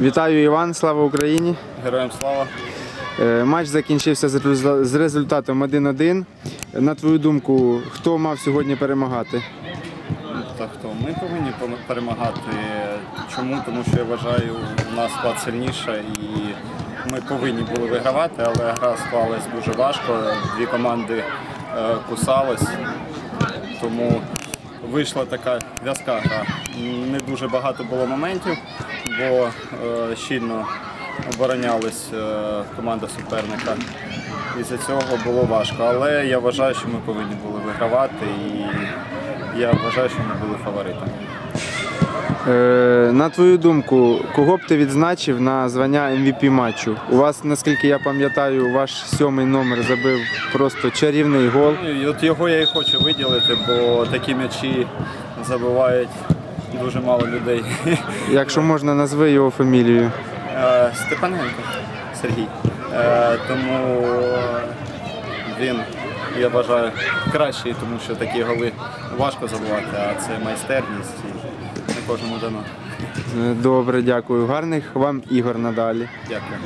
Вітаю Іван, слава Україні. Героям слава. Е, Матч закінчився з результатом 1-1. На твою думку, хто мав сьогодні перемагати? Так хто ми повинні перемагати. Чому? Тому що я вважаю, у нас склад сильніша і ми повинні були вигравати, але гра склалась дуже важко. Дві команди е, кусались, тому вийшла така в'язка гра. Не дуже багато було моментів, бо е, щільно оборонялась е, команда суперника. І за цього було важко. Але я вважаю, що ми повинні були вигравати і я вважаю, що ми були фаворитами. Е, На твою думку, кого б ти відзначив на звання MVP матчу? У вас, наскільки я пам'ятаю, ваш сьомий номер забив просто чарівний гол. Ну, І от його я і хочу виділити, бо такі м'ячі забивають дуже мало людей. Якщо можна, назви його фамілію. Е, Степаненко Сергій. Е, Тому він, я вважаю, кращий, тому що такі голи важко забувати, а це майстерність кожному дано. Добре, дякую. Гарних вам ігор надалі. Дякую.